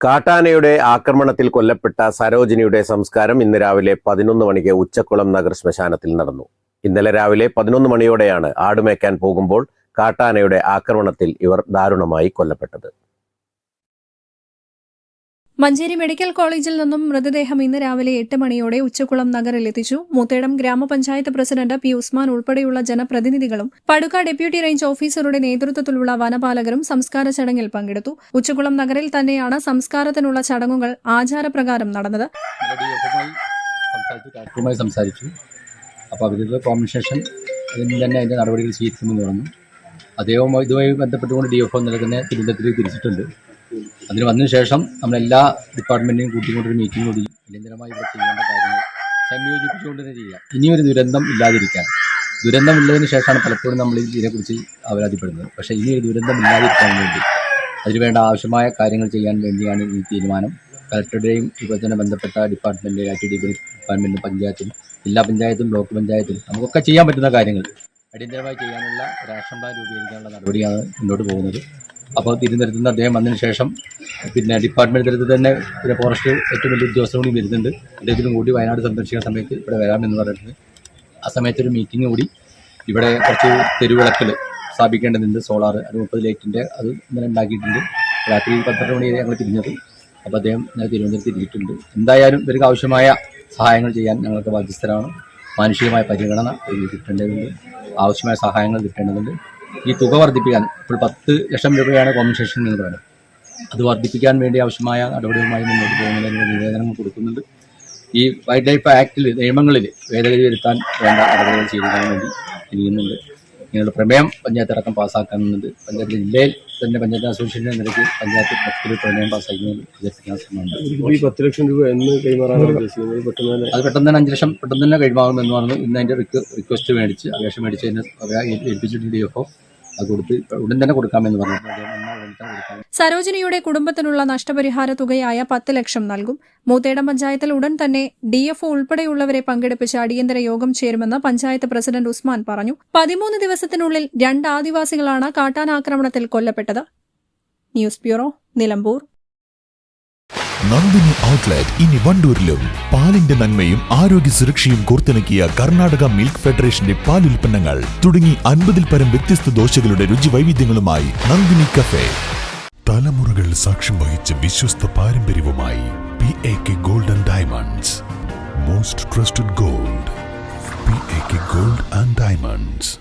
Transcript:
കാട്ടാനയുടെ ആക്രമണത്തിൽ കൊല്ലപ്പെട്ട സരോജിനിയുടെ സംസ്കാരം ഇന്ന് രാവിലെ പതിനൊന്ന് മണിക്ക് ഉച്ചക്കുളം നഗർ ശ്മശാനത്തിൽ നടന്നു. ഇന്നലെ രാവിലെ പതിനൊന്ന് മണിയോടെയാണ് ആടുമേക്കാൻ പോകുമ്പോൾ കാട്ടാനയുടെ ആക്രമണത്തിൽ ഇവർ ദാരുണമായി കൊല്ലപ്പെട്ടത്. മഞ്ചേരി മെഡിക്കൽ കോളേജിൽ നിന്നും മൃതദേഹം ഇന്ന് രാവിലെ എട്ട് മണിയോടെ ഉച്ചക്കുളം നഗറിൽ എത്തിച്ചു. മൂത്തേടം ഗ്രാമപഞ്ചായത്ത് പ്രസിഡന്റ് പി. ഉസ്മാൻ ഉൾപ്പെടെയുള്ള ജനപ്രതിനിധികളും പടുക്ക ഡെപ്യൂട്ടി റേഞ്ച് ഓഫീസറുടെ നേതൃത്വത്തിലുള്ള വനപാലകരും സംസ്കാര ചടങ്ങിൽ പങ്കെടുത്തു. ഉച്ചക്കുളം നഗറിൽ തന്നെയാണ് സംസ്കാരത്തിനുള്ള ചടങ്ങുകൾ ആചാരപ്രകാരം നടന്നത്. സംസാരിച്ചു നടപടികൾ സ്വീകരിക്കുമെന്ന് പറഞ്ഞു. ഇതുമായി ബന്ധപ്പെട്ടുകൊണ്ട് ഡി എഫ് ഒ തിരുവനന്തപുരത്തേക്ക് തിരിച്ചിട്ടുണ്ട്. അതിന് വന്നതിന് ശേഷം നമ്മളെല്ലാ ഡിപ്പാർട്ട്മെന്റിനും കൂട്ടിക്കൊണ്ടൊരു മീറ്റിംഗ് കൂടി അടിയന്തരമായി ഇവിടെ ചെയ്യേണ്ട കാര്യങ്ങൾ സംയോജിപ്പിച്ചുകൊണ്ട് തന്നെ ചെയ്യാം. ഇനിയൊരു ദുരന്തം ഇല്ലാതിരിക്കാൻ. ദുരന്തമുള്ളതിന് ശേഷമാണ് പലപ്പോഴും നമ്മൾ ഇതിനെക്കുറിച്ച് അവരാധിപ്പെടുന്നത്. പക്ഷേ ഇനി ഒരു ദുരന്തം ഇല്ലാതിരിക്കാൻ വേണ്ടി അതിനുവേണ്ട ആവശ്യമായ കാര്യങ്ങൾ ചെയ്യാൻ വേണ്ടിയാണ് ഈ തീരുമാനം. കളക്ടറുടെയും ഇതുപോലെ തന്നെ ബന്ധപ്പെട്ട ഡിപ്പാർട്ട്മെന്റ് ഐ ടി ഡി ഡിപ്പാർട്ട്മെന്റും പഞ്ചായത്തും ജില്ലാ പഞ്ചായത്തും ബ്ലോക്ക് പഞ്ചായത്തും നമുക്കൊക്കെ ചെയ്യാൻ പറ്റുന്ന കാര്യങ്ങൾ അടിയന്തരമായി ചെയ്യാനുള്ള ഒരു ആക്ഷൻ പ്ലാൻ രൂപീകരിക്കാനുള്ള നടപടിയാണ് മുന്നോട്ട് പോകുന്നത്. അപ്പോൾ തിരുവനന്തപുരത്ത് നിന്ന് അദ്ദേഹം വന്നതിന് ശേഷം പിന്നെ ഡിപ്പാർട്ട്മെന്റ് തലത്തിൽ തന്നെ പിന്നെ ഫോറസ്റ്റ് ഏറ്റവും വലിയ ഉദ്യോഗസ്ഥർ കൂടി വരുന്നുണ്ട്. അദ്ദേഹത്തിനും കൂടി വയനാട് സന്ദർശിക്കുന്ന സമയത്ത് ഇവിടെ വരാമെന്ന് പറഞ്ഞിട്ട് ആ സമയത്തൊരു മീറ്റിംഗ് കൂടി ഇവിടെ കുറച്ച് തെരുവിളക്കൽ സ്ഥാപിക്കേണ്ടതുണ്ട്. സോളാർ അത് മുപ്പത് ലൈറ്റിന്റെ അത് ഇന്നലെ ഉണ്ടാക്കിയിട്ടുണ്ട്. രാത്രി പന്ത്രണ്ട് മണി വരെ ഞങ്ങൾ തിരിഞ്ഞത്. അപ്പോൾ അദ്ദേഹം ഞങ്ങൾ തിരുവനന്തപുരത്ത് തിരിച്ചിട്ടുണ്ട് എന്തായാലും ഇവർക്ക് ആവശ്യമായ സഹായങ്ങൾ ചെയ്യാൻ ഞങ്ങൾക്ക് ബാധ്യസ്ഥരാണ്. മാനുഷികമായ പരിഗണന കിട്ടേണ്ടതുണ്ട്. ആവശ്യമായ സഹായങ്ങൾ കിട്ടേണ്ടതുണ്ട്. ഈ തുക വർദ്ധിപ്പിക്കാൻ ഇപ്പോൾ പത്ത് ലക്ഷം രൂപയാണ് കോമ്പൻസേഷൻ എന്ന് പറയുന്നത്. അത് വർദ്ധിപ്പിക്കാൻ വേണ്ടി ആവശ്യമായ നടപടികളുമായി മുന്നോട്ട് പോകുന്നതിന് നിവേദനങ്ങൾ കൊടുക്കുന്നുണ്ട്. ഈ വൈൽഡ് ലൈഫ് ആക്ടിൽ നിയമങ്ങളിൽ ഭേദഗതി വരുത്താൻ വേണ്ട നടപടികൾ ചെയ്യുന്നതിന് വേണ്ടി ചെയ്യുന്നുണ്ട് ഇങ്ങനെയുള്ള പ്രമേയം പഞ്ചായത്തടക്കം പാസ്സാക്കുന്നുണ്ട് പഞ്ചായത്ത് ജില്ലയിൽ തന്നെ പഞ്ചായത്ത് അസോസിയേഷൻ നിരക്ക് പഞ്ചായത്ത് പത്തിൽ പ്രമേയം പാസ്സാക്കുന്നത് ശ്രമമുണ്ട് ഈ പത്ത് ലക്ഷം രൂപ എന്ന് കൈമാറാനാണ് ഉദ്ദേശിക്കുന്നത്. പെട്ടെന്ന് തന്നെ അത് പെട്ടെന്ന് തന്നെ അഞ്ച് ലക്ഷം പെട്ടെന്ന് തന്നെ കഴിവാകുമെന്ന് പറഞ്ഞു ഇന്ന് അതിന്റെ റിക്വസ്റ്റ് മേടിച്ച് അപേക്ഷ മേടിച്ച് അതിനെ ഏൽപ്പിച്ചിട്ട് ഡി എഫ് ഒ അത് കൊടുത്ത് ഉടൻ തന്നെ കൊടുക്കാമെന്ന് പറഞ്ഞു. സരോജിനിയുടെ കുടുംബത്തിനുള്ള നഷ്ടപരിഹാര തുകയായ പത്ത് ലക്ഷം നൽകും. മൂത്തേടം പഞ്ചായത്തിൽ ഉടൻ തന്നെ ഡിഎഫ്ഒ ഉൾപ്പെടെയുള്ളവരെ പങ്കെടുപ്പിച്ച് അടിയന്തര യോഗം ചേരുമെന്ന് പഞ്ചായത്ത് പ്രസിഡന്റ് ഉസ്മാൻ പറഞ്ഞു. പതിമൂന്ന് ദിവസത്തിനുള്ളിൽ രണ്ട് ആദിവാസികളാണ് കാട്ടാനാക്രമണത്തിൽ കൊല്ലപ്പെട്ടത്. News bureau Nilambur. Nandini outlet ഇനി വണ്ടൂരിലും. പാലിന്റെ നന്മയും ആരോഗ്യ സുരക്ഷയും കോർത്തിണക്കിയ കർണാടക മിൽക്ക് ഫെഡറേഷന്റെ പാൽ ഉൽപ്പന്നങ്ങൾ തുടങ്ങി അൻപതിൽ പരം വ്യത്യസ്ത ദോശകളുടെ രുചി വൈവിധ്യങ്ങളുമായി നന്ദിനി കഫേ. തലമുറകൾ സാക്ഷ്യം വഹിച്ച വിശ്വസ്ത പാരമ്പര്യവുമായി P A K golden diamonds most trusted gold P A K gold and diamonds